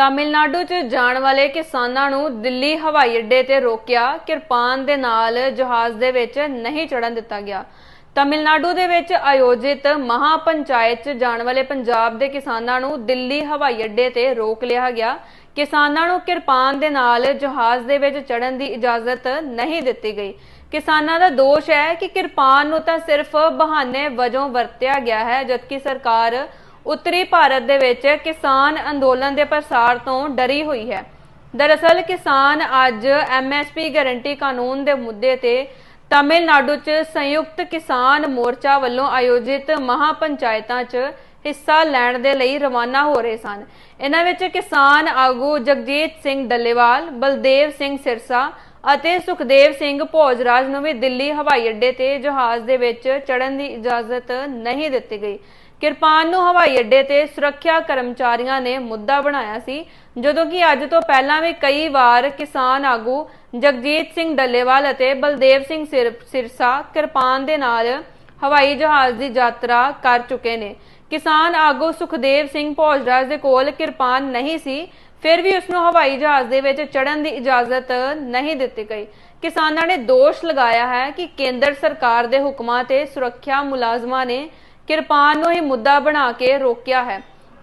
ਤਾਮਿਲਨਾਡੂ 'ਚ ਜਾਣ ਵਾਲੇ ਕਿਸਾਨਾਂ ਨੂੰ ਦਿੱਲੀ ਹਵਾਈ ਅੱਡੇ ਤੇ ਰੋਕਿਆ ਕਿਰਪਾਨ ਦੇ ਨਾਲ ਜਹਾਜ਼ ਦੇ ਵਿੱਚ ਨਹੀਂ ਚੜਨ ਦਿੱਤਾ ਗਿਆ। ਤਾਮਿਲਨਾਡੂ ਦੇ ਵਿੱਚ ਆਯੋਜਿਤ ਮਹਾ ਪੰਚਾਇਤ 'ਚ ਜਾਣ ਵਾਲੇ ਪੰਜਾਬ ਦੇ ਕਿਸਾਨਾਂ ਨੂੰ ਦਿੱਲੀ ਹਵਾਈ ਅੱਡੇ ਤੇ ਰੋਕ ਲਿਆ ਗਿਆ। ਕਿਸਾਨਾਂ ਨੂੰ ਕਿਰਪਾਨ ਦੇ ਨਾਲ ਜਹਾਜ਼ ਦੇ ਵਿੱਚ ਚੜਨ ਦੀ ਇਜਾਜ਼ਤ ਨਹੀਂ ਦਿੱਤੀ ਗਈ। ਕਿਸਾਨਾਂ ਦਾ ਦੋਸ਼ ਹੈ ਕਿ ਕਿਰਪਾਨ ਨੂੰ ਤਾਂ ਸਿਰਫ ਬਹਾਨੇ ਵਜੋਂ ਵਰਤਿਆ ਗਿਆ ਹੈ, ਜਦਕਿ ਸਰਕਾਰ ਉੱਤਰੀ ਭਾਰਤ ਦੇ ਵਿੱਚ ਕਿਸਾਨ ਅੰਦੋਲਨ ਦੇ ਪ੍ਰਸਾਰ ਤੋਂ ਡਰੀ ਹੋਈ ਹੈ। ਦਰਅਸਲ ਕਿਸਾਨ ਅੱਜ ਐਮਐਸਪੀ ਗਾਰੰਟੀ ਕਾਨੂੰਨ ਦੇ ਮੁੱਦੇ ਤੇ ਤਾਮਿਲਨਾਡੂ 'ਚ ਸੰਯੁਕਤ ਕਿਸਾਨ ਮੋਰਚਾ ਵੱਲੋਂ ਆਯੋਜਿਤ ਮਹਾ ਪੰਚਾਇਤਾਂ 'ਚ ਹਿੱਸਾ ਲੈਣ ਦੇ ਲਈ ਰਵਾਨਾ ਹੋ ਰਹੇ ਸਨ। ਇਹਨਾਂ ਵਿੱਚ ਕਿਸਾਨ ਆਗੂ ਜਗਜੀਤ ਸਿੰਘ ਡੱਲੇਵਾਲ, ਬਲਦੇਵ ਸਿੰਘ ਸਿਰਸਾ ਅਤੇ ਸੁਖਦੇਵ ਸਿੰਘ ਭੋਜਰਾਜ ਨੂੰ ਵੀ ਦਿੱਲੀ ਹਵਾਈ ਅੱਡੇ ਤੇ ਜਹਾਜ਼ ਦੇ ਵਿੱਚ ਚੜਨ ਦੀ ਇਜਾਜ਼ਤ ਨਹੀਂ ਦਿੱਤੀ ਗਈ। ਕਿਰਪਾਨ ਨੂੰ ਹਵਾਈ ਅੱਡੇ ਤੇ ਸੁਰੱਖਿਆ ਕਰਮਚਾਰੀਆਂ ਨੇ ਮੁੱਦਾ ਬਣਾਇਆ ਸੀ, ਜਦੋਂ ਕਿ ਅੱਜ ਤੋਂ ਪਹਿਲਾਂ ਵੀ ਕਈ ਵਾਰ ਕਿਸਾਨ ਆਗੂ ਜਗਜੀਤ ਸਿੰਘ ਡੱਲੇਵਾਲ ਅਤੇ ਬਲਦੇਵ ਸਿੰਘ ਸਿਰਸਾ ਕਿਰਪਾਨ ਦੇ ਨਾਲ ਹਵਾਈ ਜਹਾਜ਼ ਦੀ ਯਾਤਰਾ ਕਰ ਚੁੱਕੇ ਨੇ। ਕਿਸਾਨ ਆਗੂ ਸੁਖਦੇਵ ਸਿੰਘ ਭੋਜਰਾਜ ਦੇ ਕੋਲ ਕਿਰਪਾਨ ਨਹੀਂ ਸੀ, ਫਿਰ ਵੀ ਉਸ ਨੂੰ ਹਵਾਈ ਜਹਾਜ਼ ਦੇ ਵਿੱਚ ਚੜਨ ਦੀ ਇਜਾਜ਼ਤ ਨਹੀਂ ਦਿੱਤੀ ਗਈ। ਕਿਸਾਨਾਂ ਨੇ ਦੋਸ਼ ਲਗਾਇਆ ਹੈ ਕਿ ਕੇਂਦਰ ਸਰਕਾਰ ਦੇ ਹੁਕਮਾਂ ਤੇ ਸੁਰੱਖਿਆ ਮੁਲਾਜ਼ਮਾਂ ਨੇ ਕਿਰਪਾਨ ਨੂੰ ਹੀ ਮੁੱਦਾ ਬਣਾ ਕੇ ਰੋਕਿਆ ਹੈ।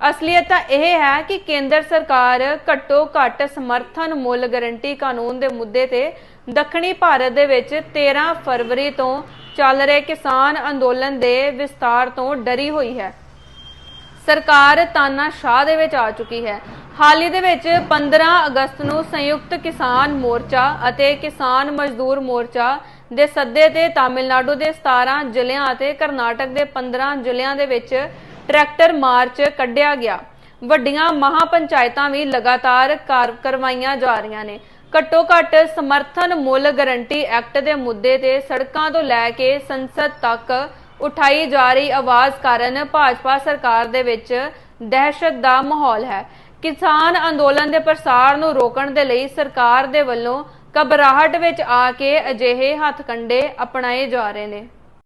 ਅਸਲੀਅਤ ਤਾਂ ਇਹ ਹੈ ਕਿ ਕੇਂਦਰ ਸਰਕਾਰ ਘੱਟੋ ਘੱਟ ਸਮਰਥਨ ਮੁੱਲ ਗਾਰੰਟੀ ਕਾਨੂੰਨ ਦੇ ਮੁੱਦੇ ਤੇ ਦੱਖਣੀ ਭਾਰਤ ਦੇ ਵਿੱਚ 13 ਫਰਵਰੀ ਤੋਂ ਚੱਲ ਰਹੇ ਕਿਸਾਨ ਅੰਦੋਲਨ ਦੇ ਵਿਸਤਾਰ ਤੋਂ ਡਰੀ ਹੋਈ ਹੈ। ਸਰਕਾਰ ਤਾਨਾਸ਼ਾਹ ਦੇ ਵਿੱਚ ਆ ਚੁੱਕੀ ਹੈ। ਹਾਲ ਹੀ ਦੇ ਵਿੱਚ 15 ਅਗਸਤ ਨੂੰ ਸੰਯੁਕਤ ਕਿਸਾਨ ਮੋਰਚਾ ਅਤੇ ਕਿਸਾਨ ਮਜ਼ਦੂਰ ਮੋਰਚਾ ਦੇ ਸੱਦੇ ਤੇ ਤਾਮਿਲਨਾਡੂ ਦੇ 17 ਜ਼ਿਲ੍ਹਿਆਂ ਅਤੇ ਕਰਨਾਟਕ ਦੇ 15 ਜ਼ਿਲ੍ਹਿਆਂ ਦੇ ਵਿੱਚ ਟਰੈਕਟਰ ਮਾਰਚ ਕੱਢਿਆ ਗਿਆ। ਵੱਡੀਆਂ ਮਹਾ ਪੰਚਾਇਤਾਂ ਵੀ ਲਗਾਤਾਰ ਕਰਵਾਈਆਂ ਜਾ ਰਹੀਆਂ ਨੇ। ਘੱਟੋ ਘੱਟ ਸਮਰਥਨ ਮੁੱਲ ਗਾਰੰਟੀ ਐਕਟ ਦੇ ਮੁੱਦੇ ਤੇ ਸੜਕਾਂ ਤੋਂ ਲੈ ਕੇ ਸੰਸਦ ਤੱਕ ਉਠਾਈ ਜਾ ਰਹੀ ਆਵਾਜ਼ ਕਾਰਨ ਭਾਜਪਾ ਸਰਕਾਰ ਦੇ ਵਿੱਚ ਦਹਿਸ਼ਤ ਦਾ ਮਾਹੌਲ ਹੈ। ਕਿਸਾਨ ਅੰਦੋਲਨ ਦੇ ਪ੍ਰਸਾਰ ਨੂੰ ਰੋਕਣ ਦੇ ਲਈ ਸਰਕਾਰ ਦੇ ਵੱਲੋਂ ਘਬਰਾਹਟ ਵਿੱਚ ਆ ਕੇ ਅਜਿਹੇ ਹੱਥਕੰਡੇ ਅਪਣਾਏ ਜਾ ਰਹੇ ਨੇ।